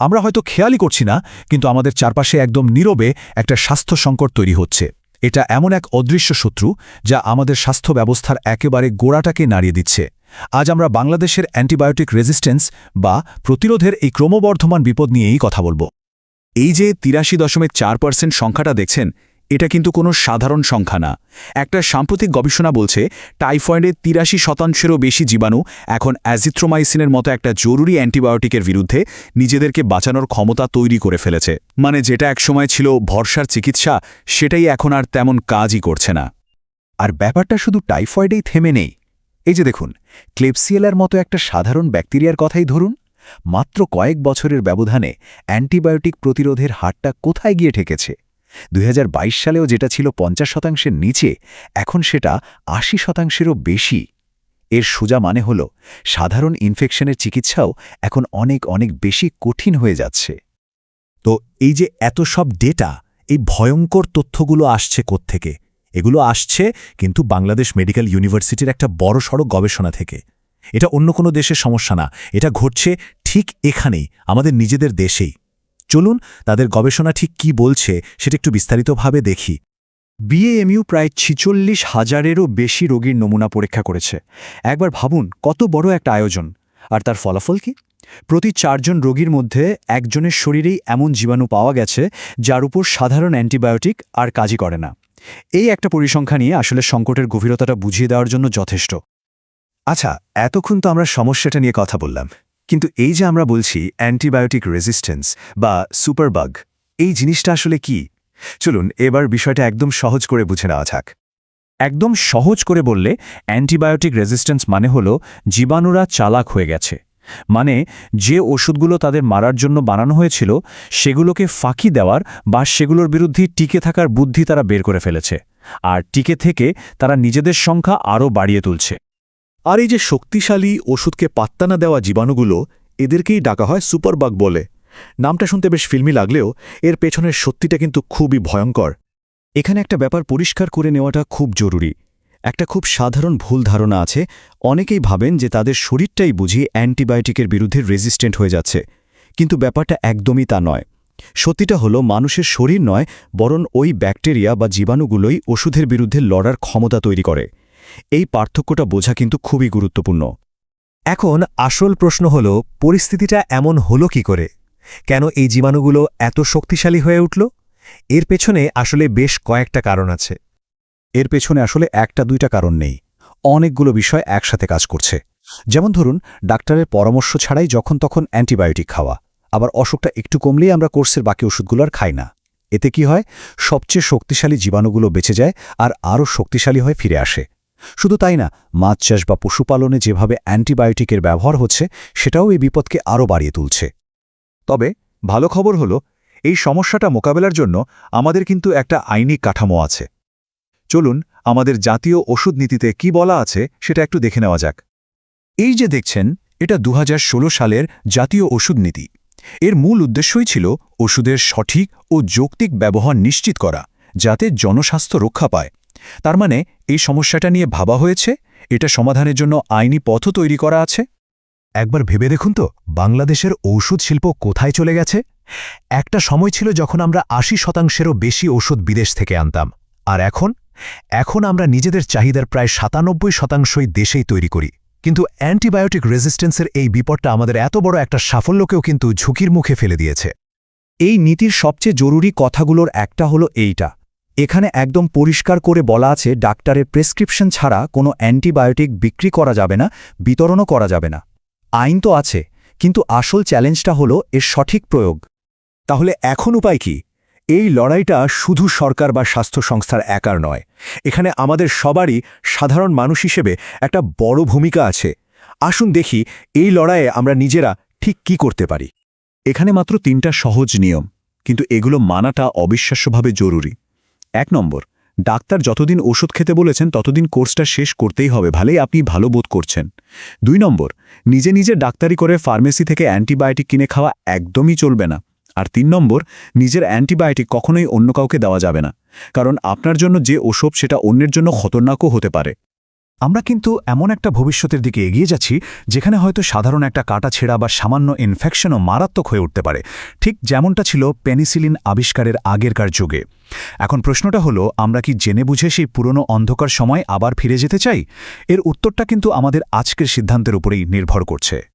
আমরা হয়তো খেয়ালই করছি না, কিন্তু আমাদের চারপাশে একদম নীরবে একটা স্বাস্থ্য সংকট তৈরি হচ্ছে। এটা এমন এক অদৃশ্য শত্রু যা আমাদের স্বাস্থ্য ব্যবস্থার একেবারে গোড়াটাকে নাড়িয়ে দিচ্ছে। আজ আমরা বাংলাদেশের অ্যান্টিবায়োটিক রেজিস্ট্যান্স বা প্রতিরোধের এই ক্রমবর্ধমান বিপদ নিয়েই কথা বলব। এই যে তিরাশি দশমিক চার পার্সেন্ট সংখ্যাটা দেখছেন এটা কিন্তু কোনো সাধারণ সংখ্যা না। একটা সাম্প্রতিক গবেষণা বলছে টাইফয়েডের তিরাশি শতাংশেরও বেশি জীবাণু এখন অ্যাজিথ্রোমাইসিনের মতো একটা জরুরি অ্যান্টিবায়োটিকের বিরুদ্ধে নিজেদেরকে বাঁচানোর ক্ষমতা তৈরি করে ফেলেছে। মানে যেটা একসময় ছিল ভরসার চিকিৎসা, সেটাই এখন আর তেমন কাজই করছে না। আর ব্যাপারটা শুধু টাইফয়েডেই থেমে নেই। এই যে দেখুন, ক্লেপসিয়েলার মতো একটা সাধারণ ব্যাকটেরিয়ার কথাই ধরুন, মাত্র কয়েক বছরের ব্যবধানে অ্যান্টিবায়োটিক প্রতিরোধের হারটা কোথায় গিয়ে ঠেকেছে? দুই হাজার বাইশ সালেও যেটা ছিল পঞ্চাশ শতাংশের নিচে, এখন সেটা আশি শতাংশেরও বেশি। এর সোজা মানে হল, সাধারণ ইনফেকশনের চিকিৎসাও এখন অনেক অনেক বেশি কঠিন হয়ে যাচ্ছে। তো এই যে এত সব ডেটা এই ভয়ঙ্কর তথ্যগুলো আসছে থেকে এগুলো আসছে কিন্তু বাংলাদেশ মেডিকেল ইউনিভার্সিটির একটা বড় সড়ক গবেষণা থেকে। এটা অন্য কোনো দেশের সমস্যা না, এটা ঘটছে ঠিক এখানেই, আমাদের নিজেদের দেশেই। চলুন তাদের গবেষণা ঠিক কি বলছে সেটা একটু বিস্তারিতভাবে দেখি। বিএএমইউ প্রায় ছিচল্লিশ হাজারেরও বেশি রোগীর নমুনা পরীক্ষা করেছে। একবার ভাবুন, কত বড় একটা আয়োজন। আর তার ফলাফল কি? প্রতি চারজন রোগীর মধ্যে একজনের শরীরেই এমন জীবাণু পাওয়া গেছে যার উপর সাধারণ অ্যান্টিবায়োটিক আর কাজই করে না। এই একটা পরিসংখ্যা নিয়ে আসলে সংকটের গভীরতাটা বুঝিয়ে দেওয়ার জন্য যথেষ্ট। আচ্ছা এতক্ষণ তো আমরা সমস্যাটা নিয়ে কথা বললাম। কিন্তু এই যে আমরা বলছি অ্যান্টিবায়োটিক রেজিস্ট্যান্স বা সুপারবাগ, এই জিনিসটা আসলে কি? চলুন এবার বিষয়টা একদম সহজ করে বুঝে নেওয়া যাক। একদম সহজ করে বললে অ্যান্টিবায়োটিক রেজিস্ট্যান্স মানে হল জীবাণুরা চালাক হয়ে গেছে। মানে যে ওষুধগুলো তাদের মারার জন্য বানানো হয়েছিল, সেগুলোকে ফাঁকি দেওয়ার বা সেগুলোর বিরুদ্ধে টিকে থাকার বুদ্ধি তারা বের করে ফেলেছে। আর টিকে থেকে তারা নিজেদের সংখ্যা আরও বাড়িয়ে তুলছে। আর এই যে শক্তিশালী ওষুধকে পাত্তা না দেওয়া জীবাণুগুলো, এদেরকেই ডাকা হয় সুপারবাগ বলে। নামটা শুনতে বেশ ফিল্মি লাগলেও এর পেছনের সত্যিটা কিন্তু খুবই ভয়ঙ্কর। এখানে একটা ব্যাপার পরিষ্কার করে নেওয়াটা খুব জরুরি। একটা খুব সাধারণ ভুল ধারণা আছে, অনেকেই ভাবেন যে তাদের শরীরটাই বুঝি অ্যান্টিবায়োটিকের বিরুদ্ধে রেজিস্ট্যান্ট হয়ে যাচ্ছে। কিন্তু ব্যাপারটা একদমই তা নয়। সত্যিটা হলো, মানুষের শরীর নয়, বরং ওই ব্যাকটেরিয়া বা জীবাণুগুলোই ওষুধের বিরুদ্ধে লড়ার ক্ষমতা তৈরি করে। এই পার্থক্যটা বোঝা কিন্তু খুবই গুরুত্বপূর্ণ। এখন আসল প্রশ্ন হল, পরিস্থিতিটা এমন হলো কি করে? কেন এই জীবাণুগুলো এত শক্তিশালী হয়ে উঠল? এর পেছনে আসলে বেশ কয়েকটা কারণ আছে। এর পেছনে আসলে একটা দুইটা কারণ নেই। অনেকগুলো বিষয় একসাথে কাজ করছে। যেমন ধরুন, ডাক্তারের পরামর্শ ছাড়াই যখন তখন অ্যান্টিবায়োটিক খাওয়া। আবার অসুখটা একটু কমলেই আমরা কোর্সের বাকি ওষুধগুলো আর খাই না। এতে কি হয়? সবচেয়ে শক্তিশালী জীবাণুগুলো বেঁচে যায় আর আরও শক্তিশালী হয়ে ফিরে আসে। শুধু তাই না মাছ চাষ বা পশুপালনে যেভাবে অ্যান্টিবায়োটিকের ব্যবহার হচ্ছে, সেটাও এই বিপদকে আরও বাড়িয়ে তুলছে। তবে ভালো খবর হলো, এই সমস্যাটা মোকাবেলার জন্য আমাদের কিন্তু একটা আইনি কাঠামো আছে। চলুন আমাদের জাতীয় ওষুধ নীতিতে কি বলা আছে সেটা একটু দেখে নেওয়া যাক। এই যে দেখছেন, এটা দু হাজার ষোলো সালের জাতীয় ওষুধ নীতি। এর মূল উদ্দেশ্যই ছিল ওষুধের সঠিক ও যৌক্তিক ব্যবহার নিশ্চিত করা, যাতে জনস্বাস্থ্য রক্ষা পায়। তার মানে এই সমস্যাটা নিয়ে ভাবা হয়েছে? এটা সমাধানের জন্য আইনি পথও তৈরি করা আছে? একবার ভেবে দেখুন তো, বাংলাদেশের ঔষধ শিল্প কোথায় চলে গেছে? একটা সময় ছিল যখন আমরা আশি শতাংশেরও বেশি ওষুধ বিদেশ থেকে আনতাম। আর এখন? এখন আমরা নিজেদের চাহিদার প্রায় সাতানব্বই শতাংশই দেশেই তৈরি করি। কিন্তু অ্যান্টিবায়োটিক রেজিস্ট্যান্সের এই বিপদটা আমাদের এত বড় একটা সাফল্যকেও কিন্তু ঝুঁকির মুখে ফেলে দিয়েছে। এই নীতির সবচেয়ে জরুরি কথাগুলোর একটা হলো এইটা। এখানে একদম পরিষ্কার করে বলা আছে, ডাক্তারের প্রেসক্রিপশন ছাড়া কোনো অ্যান্টিবায়োটিক বিক্রি করা যাবে না, বিতরণও করা যাবে না। আইন তো আছে, কিন্তু আসল চ্যালেঞ্জটা হলো এর সঠিক প্রয়োগ। তাহলে এখন উপায় কি? এই লড়াইটা শুধু সরকার বা স্বাস্থ্য সংস্থার একার নয়, এখানে আমাদের সবারই সাধারণ মানুষ হিসেবে একটা বড় ভূমিকা আছে। আসুন দেখি এই লড়াইয়ে আমরা নিজেরা ঠিক কি করতে পারি। এখানে মাত্র তিনটা সহজ নিয়ম, কিন্তু এগুলো মানাটা অবিশ্বাস্যভাবে জরুরি। এক নম্বর, ডাক্তার যতদিন ওষুধ খেতে বলেছেন, ততদিন কোর্সটা শেষ করতেই হবে, ভালেই আপনি ভালো বোধ করছেন। দুই নম্বর, নিজে নিজে ডাক্তারি করে ফার্মেসি থেকে অ্যান্টিবায়োটিক কিনে খাওয়া একদমই চলবে না। আর তিন নম্বর, নিজের অ্যান্টিবায়োটিক কখনোই অন্য কাউকে দেওয়া যাবে না। কারণ আপনার জন্য যে ওষুধ, সেটা অন্যের জন্য খতরনাকও হতে পারে। আমরা কিন্তু এমন একটা ভবিষ্যতের দিকে এগিয়ে যাচ্ছি, যেখানে হয়তো সাধারণ একটা কাটা ছেঁড়া বা সামান্য ইনফেকশনও মারাত্মক হয়ে উঠতে পারে। ঠিক যেমনটা ছিল পেনিসিলিন আবিষ্কারের আগেরকার যুগে। এখন প্রশ্নটা হলো, আমরা কি জেনে বুঝে সেই পুরনো অন্ধকার সময় আবার ফিরে যেতে চাই? এর উত্তরটা কিন্তু আমাদের আজকের সিদ্ধান্তের উপরেই নির্ভর করছে।